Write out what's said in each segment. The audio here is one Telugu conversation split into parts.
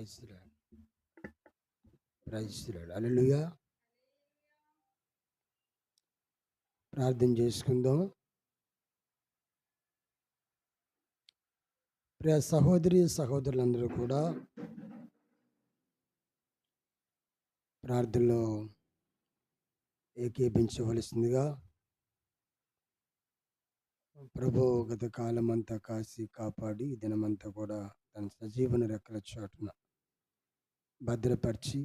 ప్రైజ్లాడు ప్రైజ్లాడు అలలుగా ప్రార్థన చేసుకుందాం. ప్రియ సహోదరి సహోదరులందరూ కూడా ప్రార్థనలో ఏకీపించవలసిందిగా ప్రభు గత కాలం అంతా కాసి కాపాడి దినమంతా కూడా తన సజీవన రెక్కల చాటున భద్రపరిచి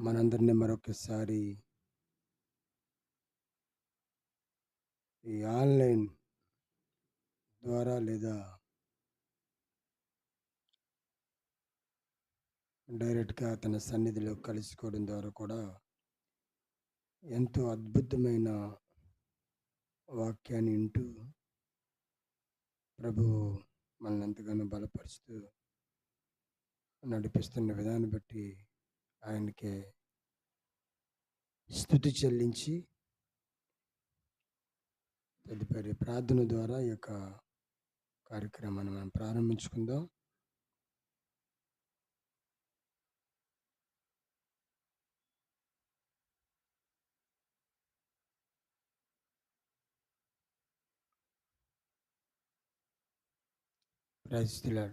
మనందరినీ మరొకసారి ఈ ఆన్లైన్ ద్వారా లేదా డైరెక్ట్గా తన సన్నిధిలో కలుసుకోవడం ద్వారా కూడా ఎంతో అద్భుతమైన వాక్యాన్ని వింటూ ప్రభు మనల్ని ఎంతగానో బలపరుస్తూ నడిపిస్తున్న విధానం బట్టి ఆయనకి స్థుతి చెల్లించి తదుపరి ప్రార్థన ద్వారా ఈ యొక్క కార్యక్రమాన్ని మనం ప్రారంభించుకుందాం.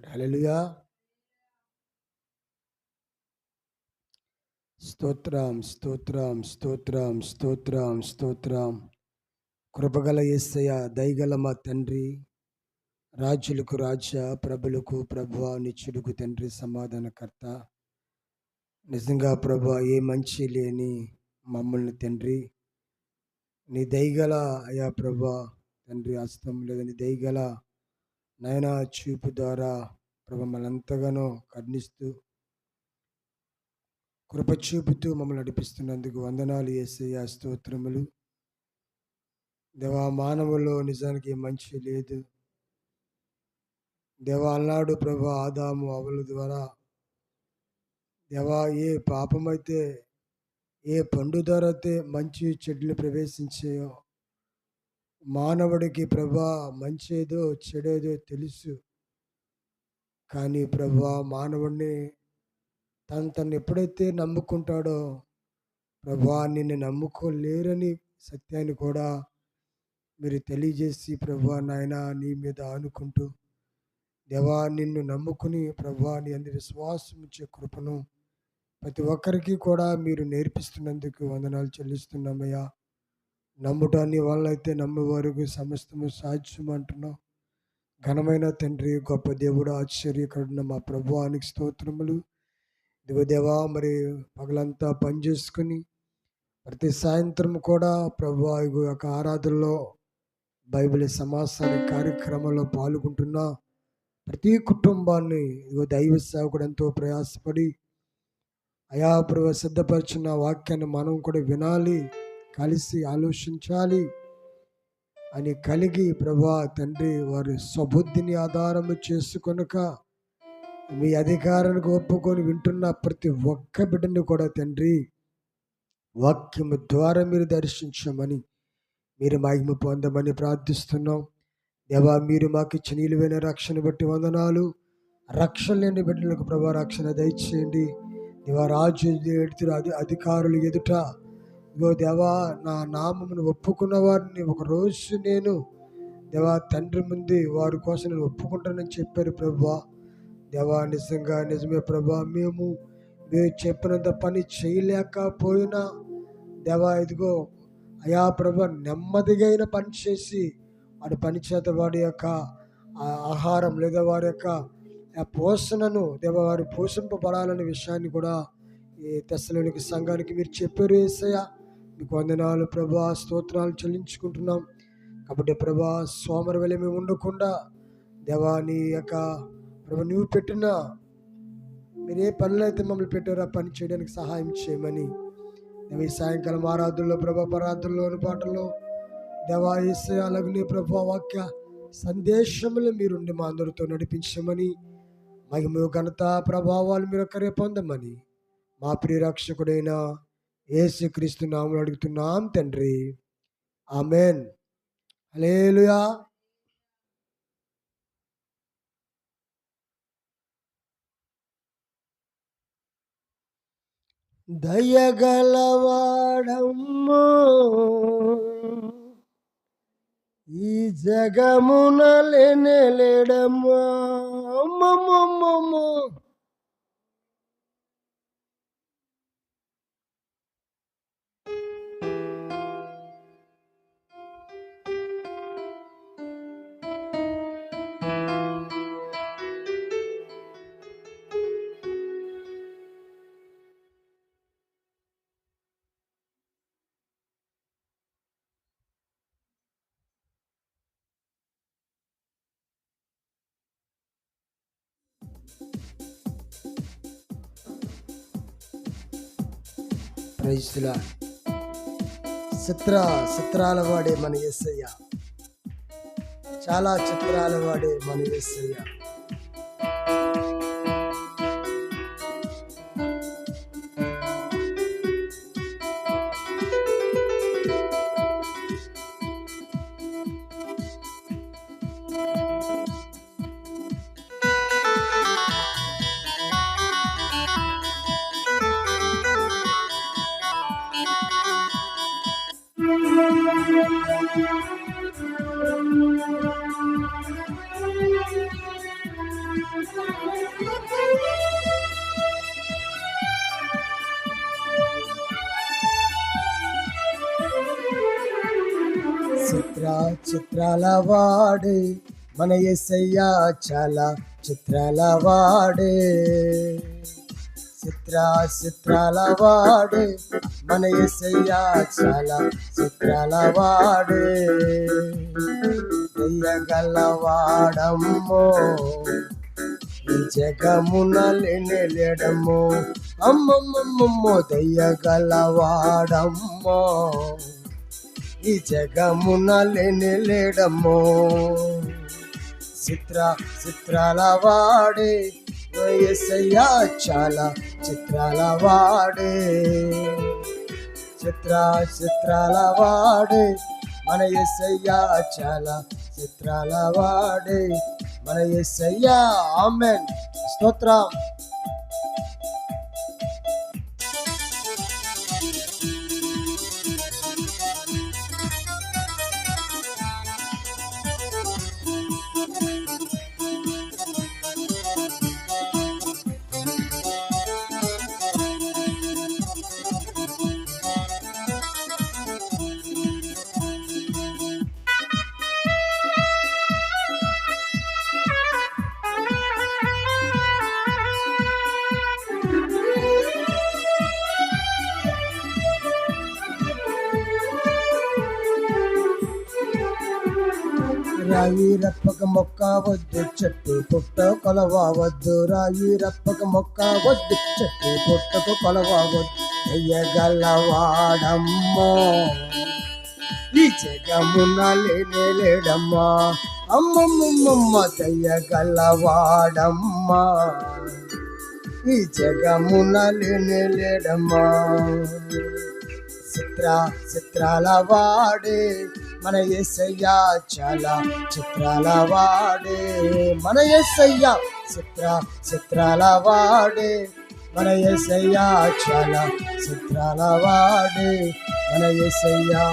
హల్లెలూయా. స్తోత్రం స్తోత్రం స్తోత్రం స్తోత్రం స్తోత్రం. కృపగల యేసయ్య దయగల మా తండ్రి. రాజులకు రాజా ప్రభులకు ప్రభు నిత్యుడుకు తండ్రి సమాధానకర్త. నిజంగా ప్రభు ఏ మంచి లేని మమ్మల్ని తండ్రి. నీ దయగల అయా ప్రభు తండ్రి అస్తం లేదా. నీ దయగల నయన చూపు ద్వారా ప్రభు మనంతగానో కర్ణిస్తూ కృప చూపుతూ మమ్మల్ని నడిపిస్తున్నందుకు వందనాలు వేసయ్య స్తోత్రములు. దేవా మానవుల్లో నిజానికి మంచి లేదు. దేవా అన్నాడు ప్రభు ఆదాము అవల ద్వారా దేవా ఏ పాపమైతే ఏ పండు ద్వారా అయితే మంచి చెడ్లు ప్రవేశించాయో మానవుడికి ప్రభా మంచేదో చెడేదో తెలుసు. కానీ ప్రభా మానవుడిని తను తను ఎప్పుడైతే నమ్ముకుంటాడో ప్రభా నిన్ను నమ్ముకోలేరని సత్యాన్ని కూడా మీరు తెలియజేసి ప్రభా నాయన నీ మీద ఆనుకుంటూ దేవా నిన్ను నమ్ముకుని ప్రభా నీ అందరి విశ్వాసం ఇచ్చే కృపను ప్రతి ఒక్కరికి కూడా మీరు నేర్పిస్తున్నందుకు వందనాలు చెల్లిస్తున్నామయ్యా. నమ్ముటాన్ని వాళ్ళైతే నమ్మేవారికి సమస్తము సాధ్యం అంటున్నాం. ఘనమైన తండ్రి గొప్ప దేవుడు ఆశ్చర్యకరుడున్న మా ప్రభువానికి స్తోత్రములు. దివదేవా మరి పగలంతా పని చేసుకుని ప్రతి సాయంత్రం కూడా ప్రభు యొక్క ఆరాధనలో బైబిల్ సమాసాన్ని కార్యక్రమంలో పాల్గొంటున్న ప్రతి కుటుంబాన్ని ఇదిగో దైవ సేవకుడు ఎంతో ప్రయాసపడి అయా ప్రభు సిద్ధపరిచిన వాక్యాన్ని మనం కూడా వినాలి కలిసి ఆలోచించాలి అని కలిగి ప్రభా తండ్రి వారి స్వబుద్ధిని ఆధారము చేసుకొనక మీ అధికారానికి ఒప్పుకొని వింటున్న ప్రతి ఒక్క బిడ్డని కూడా తండ్రి వాక్యము ద్వారా మీరు దర్శించమని మీరు మహిమ పొందమని ప్రార్థిస్తున్నాం. దేవా మీరు మాకు ఇచ్చిన నిలువైన రక్షణ బట్టి వందనాలు. రక్షణ లేని బిడ్డలకు ప్రభా రక్షణ దయచేయండి. దేవా రాజు ఎడుతురు అధికారులు ఎదుట ఇగో దేవా నా నామమును ఒప్పుకున్న వారిని ఒకరోజు నేను దేవా తండ్రి ముందు వారి కోసం నేను ఒప్పుకుంటానని చెప్పారు ప్రభా. దేవా నిజంగా నిజమే ప్రభా మేము మీరు చెప్పినంత పని చేయలేకపోయినా దేవా ఇదిగో అయా ప్రభ నెమ్మదిగైన పని చేసి వాడి పని చేత వాడి యొక్క ఆహారం లేదా వారి యొక్క పోషణను దేవ వారు పోషింపబడాలనే విషయాన్ని కూడా ఈ తెస్సలోనికి సంఘానికి మీరు చెప్పారు ఏసయ్య. మీకు వందనాలు ప్రభా స్తోత్రాలు చెల్లించుకుంటున్నాం. కాబట్టి ప్రభా సోమర మేము ఉండకుండా దేవాని యొక్క ప్రభు నువ్వు పెట్టిన మీరు ఏ పనులు అయితే మమ్మల్ని పెట్టారో ఆ పని చేయడానికి సహాయం చేయమని. దేవ ఈ సాయంకాలం ఆరాధనలో ప్రభా పరాధనలో పాటల్లో దేవా అలాగనే ప్రభా వాక్య సందేశములు మీరుండి మా అందరితో నడిపించమని మహిమ ఘనత ప్రభావాలు మీరు ఒక్కరే పొందమని మా ప్రియరక్షకుడైన ఏసుక్రీస్తు నామలు అడుగుతున్నాం తండ్రి. ఆమెన్. అలేలుయా దయగలవాడమ్మో. ఈ జగమున లేనేలేడమ్మా క్రైస్తుల చిత్ర చిత్రాల వాడే మన ఎస్సయ్య చాలా చిత్రాల వాడే మన ఎస్సయ్య చిత్రాల మన ఎస్సయ్య చాలా చిత్రాల వాడే చిత్ర చిత్రాల వాడే మన ఎస్సయ్య చాలా చిత్రాల వాడే దయ్యగల వాడమ్మో ఈ జగమున లేనే లేడమ్మో అమ్మమ్మమ్మో దయ్యగల వాడమ్మో ఈ జగమున లేని లేడమ్మో. చిత్ర చిత్రాల వాడే వయసయ్యా చాలా చిత్రాల వాడే. చిత్ర చిత్రాల వాడే మన ఎస్సయ్యా చాలా చిత్రాల వాడే. మన ఎస్సయ్యా ఆమెన్. స్తోత్రం. వద్దు చెట్టు పుట్ట కొలవద్దు రాయి రప్పక మొక్క వద్దు చెట్టు పుట్టకు కొలవవద్దు ఎయ్యగలవాడమ్మో ఈ జగమున లేనే లేడమ్మా. అమ్మమ్మమ్మ దయ్యగలవాడమ్మా ఈ జగమున లేనే లేడమ్మా. చిత్ర చిత్రాల వాడే మన ఎస్సయ్యా చాలా చిత్రాల వాడే. మన ఎస్సయ్యా చిత్ర చిత్రాల వాడే. మన ఎస్సయ్యా చాలా చిత్రాల వాడే. మన ఎస్సయ్యా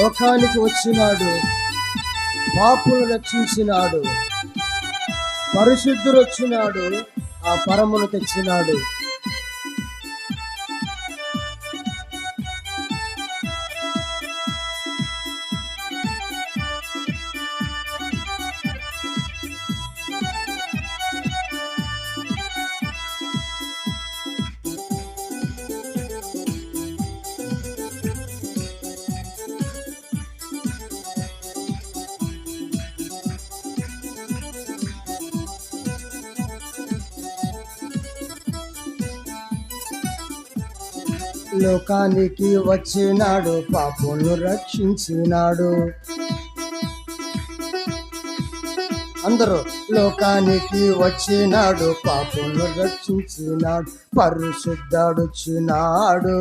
లోకానికి వచ్చినాడు పాపులు రక్షించినాడు. పరిశుద్ధుడు వచ్చినాడు ఆ పరమును తెచ్చినాడు. లోకానికి వచ్చినాడు పాపులను రక్షించినాడు. అందరూ లోకానికి వచ్చినాడు పాపులను రక్షించినాడు పరిశుద్ధుడుచ్చినాడు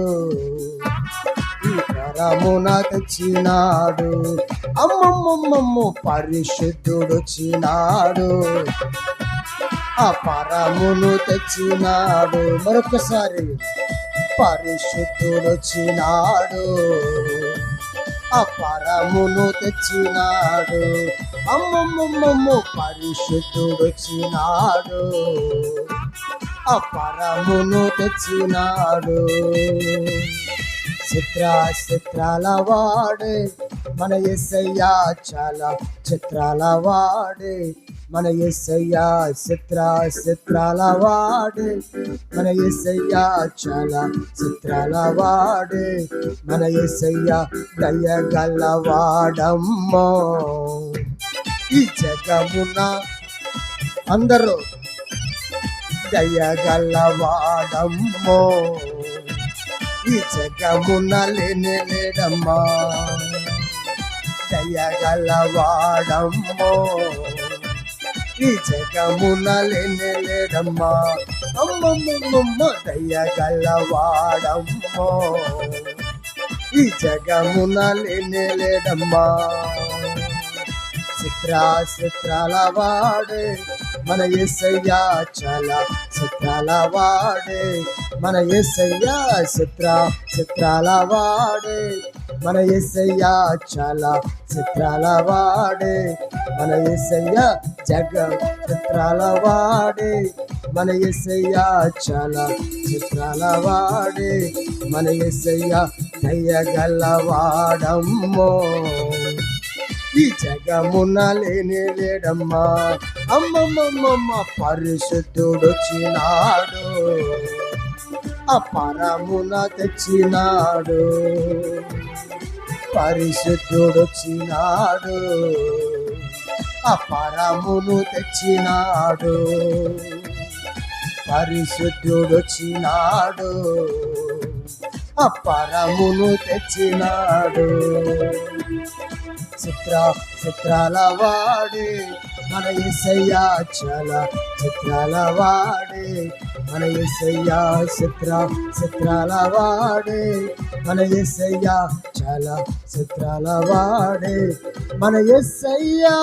రమున తెచ్చినాడు అమ్మమ్మమ్మమ్మ పరిశుద్ధుడు వచ్చినాడు. ఆ పరమును తెచ్చినాడు. మరొకసారి పరిశుద్ధుడు వచ్చినాడు ఆ తెచ్చినాడు. అమ్మమ్మమ్మమ్మ పరిశుద్ధుడు వచ్చినాడు ఆ తెచ్చినాడు. చిత్ర చిత్రాల వాడే మన ఎస్సయ్యా చాలా చిత్రాల వాడే మన ఎస్సయ్యా చిత్ర చిత్రాల వాడే. మన ఎస్సయ్యా చాలా చిత్రాల వాడే. మన ఎస్సయ్యా దయగల వాడమ్మో. ఈ జగమున అందరూ దయగల వాడమ్మో. ఈ జగమున లేని లేడమ్మా. దయగల వాడమ్మో. ఈ జగమున లేని లేడమ్మా అమ్మమ్మమ్మ దయగల ఈ జగమున లేని లేడమ్మా చిత్రాల వాడే మన ఎస్సయ్యా చాలా చిత్రాల వాడే మన ఎస్సయ్యా చిత్ర చిత్రాల వాడే మన ఎస్సయ్యా చాలా చిత్రాల వాడే మన ఎస్సయ్యా జగ చిత్రాల వాడే మన ఎస్సయ్యా చాలా చిత్రాల వాడే మన ఎస్సయ్యా దయ్యగల వాడమ్మో ఈ జగమున లేని లేడమ్మా అమ్మమ్మమ్మ పరిశుద్ధుడు వచ్చినాడు ఆ పరమున తెచ్చినాడు పరిశుద్ధుడు అపరమును తెచ్చినాడు. పరిశుద్ధుడు వచ్చినాడు ఆ తెచ్చినాడు. చిత్ర చిత్రాల వాడే మన ఎసయ్యా చాలా చిత్రాల వాడే. మన ఎసయ్యా చిత్ర చిత్రాల వాడే. మన ఎసయ్యా చాలా చిత్రాల వాడే మన ఎసయ్యా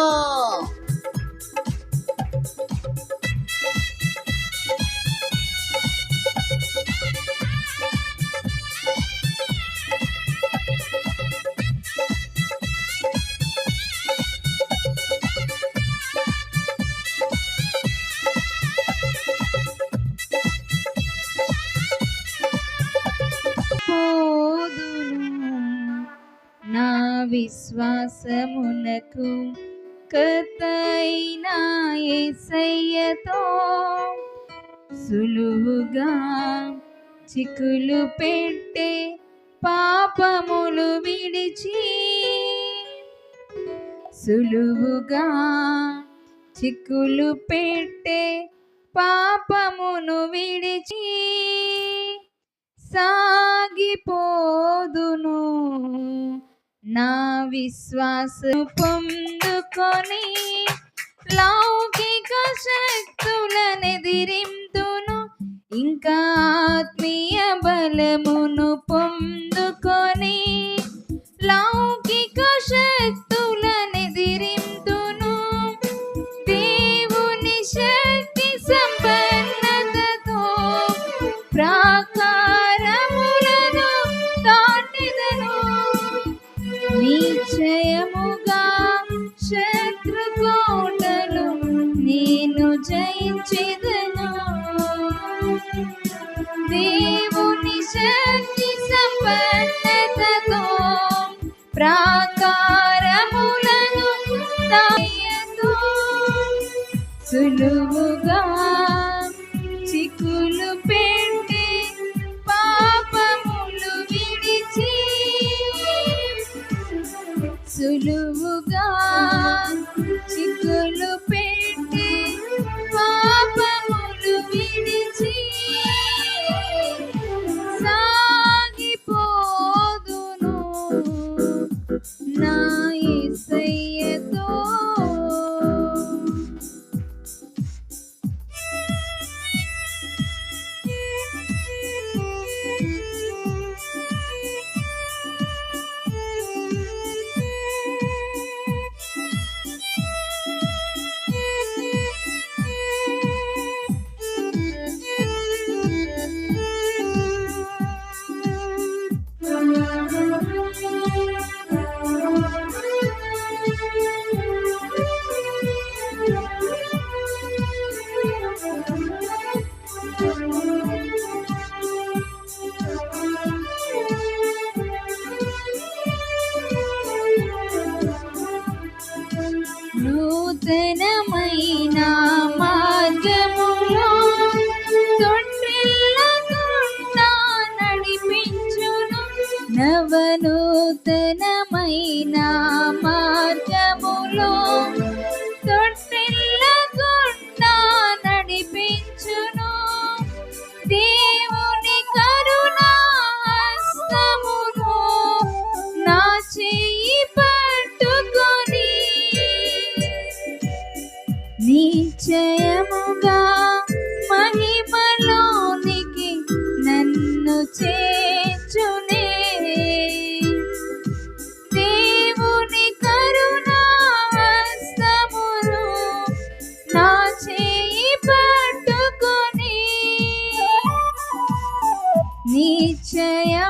విశ్వాసమునకు కతైనా ఏసయ్యతో సులువుగా చిక్కులు పెట్టే పాపములు విడిచి సులువుగా చిక్కులు పెట్టే పాపమును విడిచి సాగిపోదును. నా విశ్వాసం పొందుకొని లౌకిక శక్తులనెదిరింతును ఇంకా ఆత్మీయ బలమును పొందుకొని లౌకిక శక్తి సులువుగా చిక్కులు పెట్టి పాపములు విడిచి సులువుగా చిక్కులు పెట్టి పాపములు విడిచి సాగిపోదును. నా యేసయ్యతో దర్శనమైన మార్గములో తొట్టిల్లకుండా నడిపించును నవనూతనమైన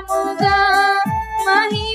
నిశ్చయముగా మహిమలోనికి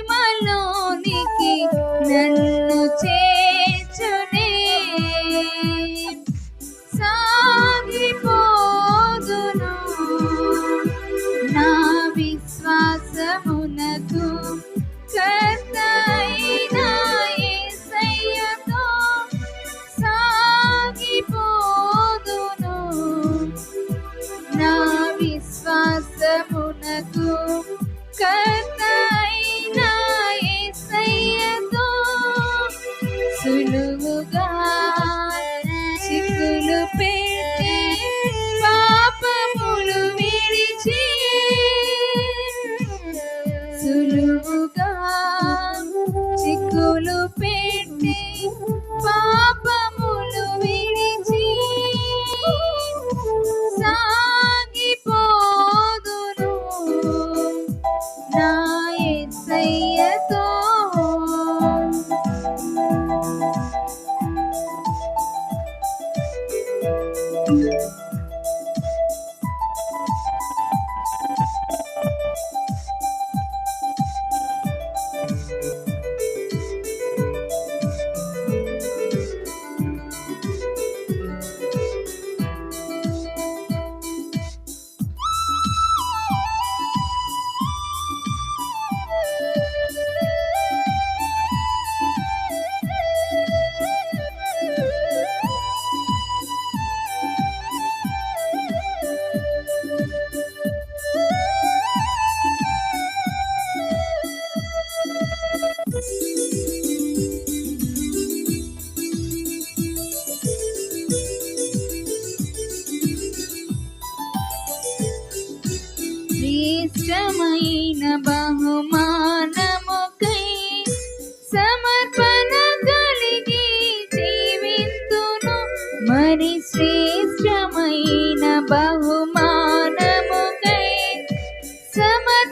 怎么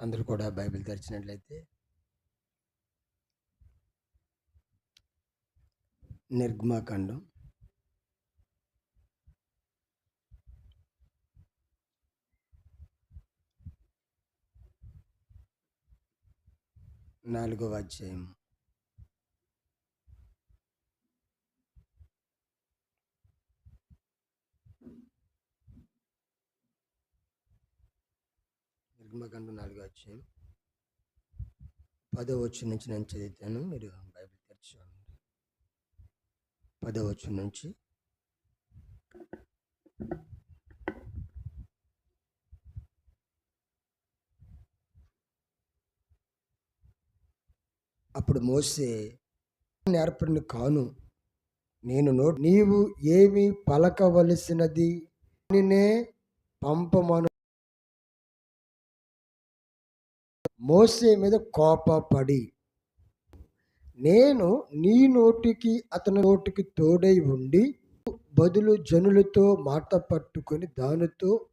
అందరూ కూడా బైబిల్ తెరిచినట్లయితే నిర్గమాకాండం నాలుగవ అధ్యాయం నిర్గమకాండం నాలుగు అధ్యాయం పదో వచ్చి నుంచి నేను చదివితాను మీరు బైబిల్ తెరిచి చూడండి. పదో వచ్చి నుంచి అప్పుడు మోసే నేర్పడిని కాను నేను నో నీవు ఏమి పలకవలసినది? నేనే పంపమను మోసే మీద కోపపడి నేను నీ నోటికి అతని నోటికి తోడై ఉండి బదులు జనులతో మాట పట్టుకొని దానితో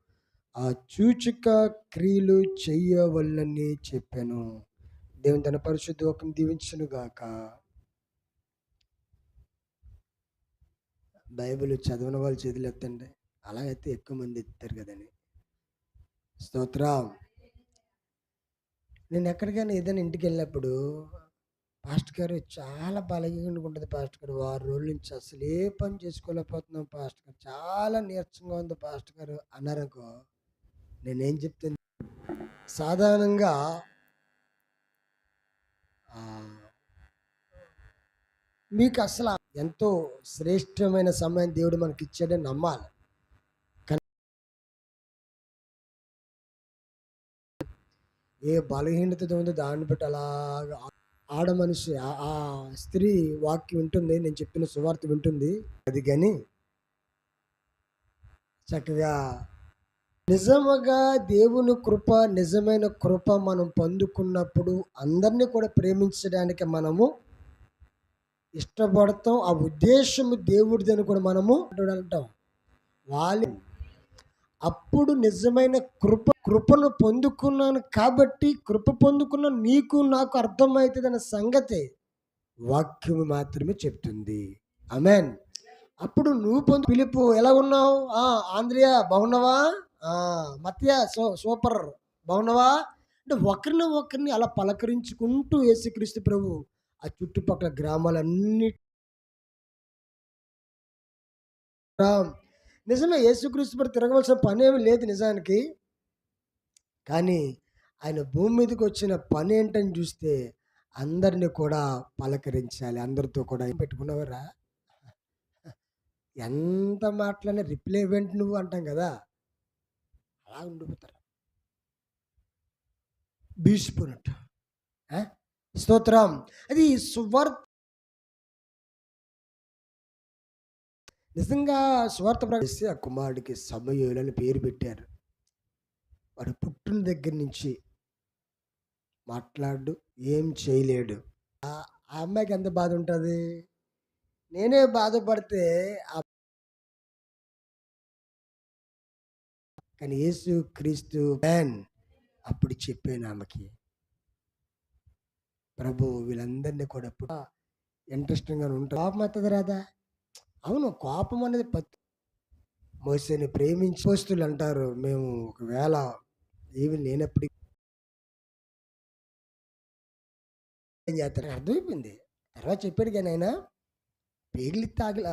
ఆ సూచిక క్రియలు చెయ్యవల్లని చెప్పాను. దేవుని తన పరిశుద్ధ ఒక గాక. బైబిల్ చదవని వాళ్ళు చేతులు ఎత్తండి. అలా అయితే ఎక్కువ మంది ఎత్తారు కదండి. స్తోత్రం. నేను ఎక్కడికైనా ఏదైనా ఇంటికి వెళ్ళినప్పుడు పాస్ట్ గారు చాలా బలహీనంగా ఉంటుంది పాస్టర్ గారు. వారం రోజుల నుంచి అసలు ఏ పని చేసుకోలేకపోతున్నాం పాస్ట్ గారు. చాలా నీరసంగా ఉంది పాస్ట్ గారు అన్నారనుకో నేనేం చెప్తాను సాధారణంగా మీకు అసలు ఎంతో శ్రేష్టమైన సమయం దేవుడు మనకి ఇచ్చాడని నమ్మాలి. ఏ బలహీనత ఉందో దాన్ని బట్టి అలాగా ఆడ మనిషి ఆ- ఆ స్త్రీ వాక్యం వింటుంది నేను చెప్పిన సువార్త వింటుంది. అది కానీ చక్కగా నిజముగా దేవుని కృప నిజమైన కృప మనం పొందుకున్నప్పుడు అందరినీ కూడా ప్రేమించడానికి మనము ఇష్టపడతాం. ఆ ఉద్దేశము దేవుడిదని కూడా మనము అంటాం. వాళ్ళు అప్పుడు నిజమైన కృప కృపను పొందుకున్నాను కాబట్టి కృప పొందుకున్న నీకు నాకు అర్థమవుతుంది అన్న సంగతి వాక్యము మాత్రమే చెప్తుంది. అమెన్ అప్పుడు నువ్వు పొందు పిలుపు ఎలా ఉన్నావు? ఆ, ఆంధ్రియా బాగున్నావా? ఆ, మత్య సో సూపర్. బాగున్నావా? అంటే ఒకరిని ఒకరిని అలా పలకరించుకుంటూ యేసుక్రీస్తు ప్రభు ఆ చుట్టుపక్కల గ్రామాలన్నిటి నిజమే యేసుక్రీస్తు ప్రభు తిరగవలసిన పని ఏమి లేదు నిజానికి. కానీ ఆయన భూమి మీదకి వచ్చిన పని ఏంటని చూస్తే అందరిని కూడా పలకరించాలి. అందరితో కూడా ఏం ఎంత మాట్లాడినా రిప్లై ఈవెంట్ నువ్వు అంటాం కదా? అలా ఉండిపోతారు. బీసిపోయినట్టు. స్తోత్రం. అది సువార్త నిజంగా స్వార్థ ప్రకటిస్తే ఆ కుమారుడికి సమయోలని పేరు పెట్టారు. వాడు పుట్టిన దగ్గర నుంచి మాట్లాడు ఏం చేయలేడు. ఆ అమ్మాయికి ఎంత బాధ ఉంటుంది? నేనే బాధపడితే ఆ కానీ యేసు క్రీస్తు మ్యాన్ అప్పుడు చెప్పాను ఆమెకి. ప్రభు వీళ్ళందరినీ కూడా ఇంట్రెస్టింగ్గా ఉంటారు పాపం అవుతుంది రాదా అవును కోపం అనేది పత్తి మోసేని ప్రేమించి పోస్తులు అంటారు. మేము ఒకవేళ ఏమి లేనప్పటికీ ఏం చేస్తారు అర్థమైపోయింది. తర్వాత చెప్పాడు కానీ ఆయన పేర్లు తాగి